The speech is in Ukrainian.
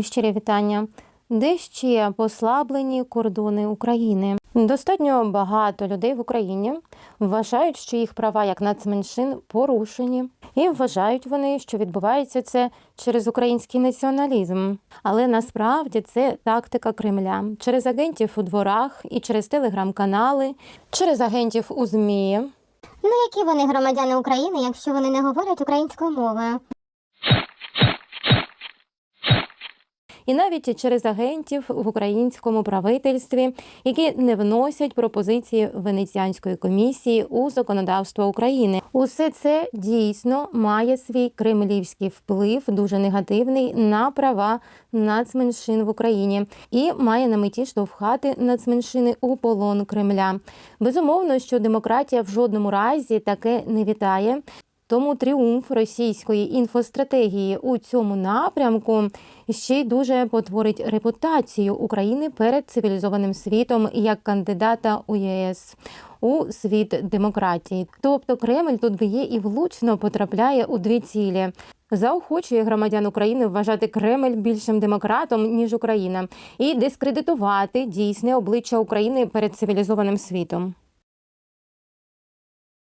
Щирі вітання. Де ще послаблені кордони України? Достатньо багато людей в Україні вважають, що їх права як нацменшин порушені, і вважають вони, що відбувається це через український націоналізм. Але насправді це тактика Кремля через агентів у дворах і через телеграм-канали, через агентів у ЗМІ. Ну, які вони громадяни України, якщо вони не говорять українською мовою? І навіть через агентів в українському правительстві, які не вносять пропозиції Венеціанської комісії у законодавство України. Усе це дійсно має свій кремлівський вплив, дуже негативний на права нацменшин в Україні і має на меті штовхати нацменшини у полон Кремля. Безумовно, що демократія в жодному разі таке не вітає. Тому тріумф російської інфостратегії у цьому напрямку ще й дуже потворить репутацію України перед цивілізованим світом як кандидата у ЄС у світ демократії. Тобто Кремль тут б'є і влучно потрапляє у дві цілі. Заохочує громадян України вважати Кремль більшим демократом ніж Україна, і дискредитувати дійсне обличчя України перед цивілізованим світом.